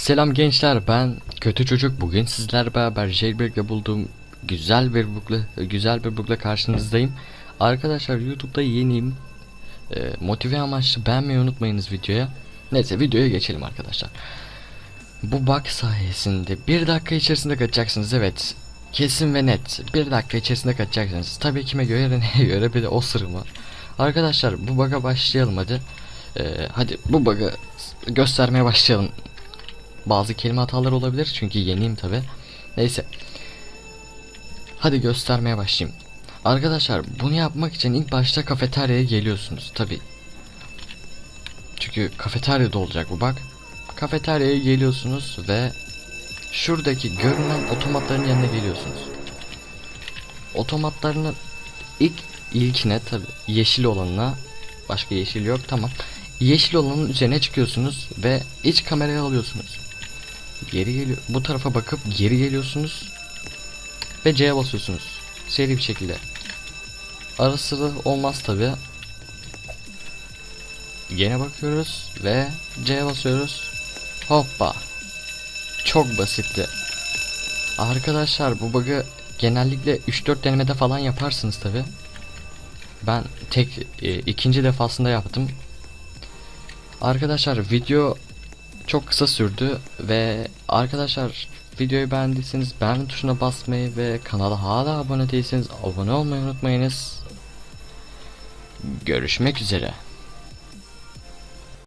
Selam gençler ben kötü çocuk bugün sizler beraber Jailbreak'le bulduğum güzel bir bug'la güzel bir bug'la karşınızdayım. Arkadaşlar YouTube'da yeniyim. Ee, motive amaçlı beğenmeyi unutmayınız videoya. Neyse videoya geçelim arkadaşlar. Bu bug sayesinde bir dakika içerisinde kaçacaksınız evet. Kesin ve net. Bir dakika içerisinde kaçacaksınız. Tabii kime göre neye göre bir de o sırrı var. Arkadaşlar bu bug'a başlayalım hadi. Ee, hadi bu bug'ı göstermeye başlayalım. Bazı kelime hataları olabilir çünkü yeniyim tabi. Neyse. Hadi göstermeye başlayayım. Arkadaşlar bunu yapmak için ilk başta kafeteryaya geliyorsunuz tabi. Çünkü kafeteryada olacak bu bak. Kafeteryaya geliyorsunuz ve şuradaki görünen otomatların yanına geliyorsunuz. Otomatlarının ilk ilkine tabi yeşil olanına başka yeşil yok tamam. Yeşil olanın üzerine çıkıyorsunuz ve iç kameraya alıyorsunuz. Geri geliyor. Bu tarafa bakıp geri geliyorsunuz ve C'ye basıyorsunuz. Seri bir şekilde. Ara sıra olmaz tabi. Gene bakıyoruz ve C'ye basıyoruz. Hoppa. Çok basitti. Arkadaşlar bu bug'ı genellikle 3-4 denemede falan yaparsınız tabi. Ben tek e, ikinci defasında yaptım. Arkadaşlar video çok kısa sürdü ve arkadaşlar videoyu beğendiyseniz beğen tuşuna basmayı ve kanala hala abone değilseniz abone olmayı unutmayınız. Görüşmek üzere.